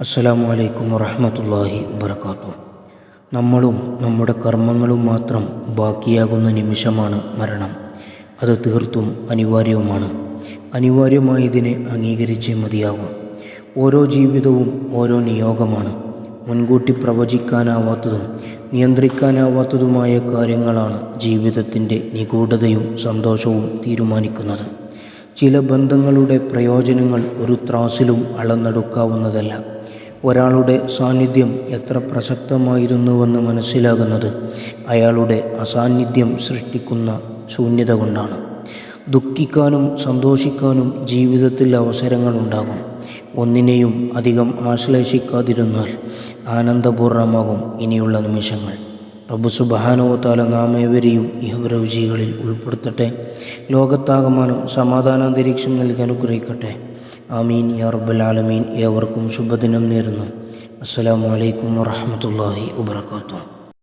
അസ്സലാമു അലൈക്കും വറഹമത്തല്ലാഹി വബർക്കാത്തു നമ്മളും നമ്മുടെ കർമ്മങ്ങളും മാത്രം ബാക്കിയാകുന്ന നിമിഷമാണ് മരണം. അത് തീർത്തും അനിവാര്യവുമാണ്. അനിവാര്യമായതിനെ അംഗീകരിച്ചേ മതിയാകും. ഓരോ ജീവിതവും ഓരോ നിയോഗമാണ്. മുൻകൂട്ടി പ്രവചിക്കാനാവാത്തതും നിയന്ത്രിക്കാനാവാത്തതുമായ കാര്യങ്ങളാണ് ജീവിതത്തിന്റെ നിഗൂഢതയും സന്തോഷവും തീരുമാനിക്കുന്നത്. ചില ബന്ധങ്ങളുടെ പ്രയോജനങ്ങൾ ഒരു ത്രാസിലും അളന്നെടുക്കാവുന്നതല്ല. ഒരാളുടെ സാന്നിധ്യം എത്ര പ്രസക്തമായിരുന്നുവെന്ന് മനസ്സിലാകുന്നത് അയാളുടെ അസാന്നിധ്യം സൃഷ്ടിക്കുന്ന ശൂന്യത കൊണ്ടാണ്. ദുഃഖിക്കാനും സന്തോഷിക്കാനും ജീവിതത്തിൽ അവസരങ്ങളുണ്ടാകും. ഒന്നിനെയും അധികം ആശ്ലേഷിക്കാതിരുന്നാൽ ആനന്ദപൂർണമാകും ഇനിയുള്ള നിമിഷങ്ങൾ. റബ്ബു സുബഹാനുവത്താല നാം ഏവരെയും ഇഹബ്രവിജയികളിൽ ഉൾപ്പെടുത്തട്ടെ. ലോകത്താകമാനം സമാധാനാന്തരീക്ഷം നൽകി അനുഗ്രഹിക്കട്ടെ. ആമീൻ യാ റബ്ബൽ ആലമീൻ ഏവർക്കും ശുഭദിനം നേരുന്നു അസ്സലാമു അലൈക്കും വറഹമത്തല്ലാഹി വബർക്കാത്തു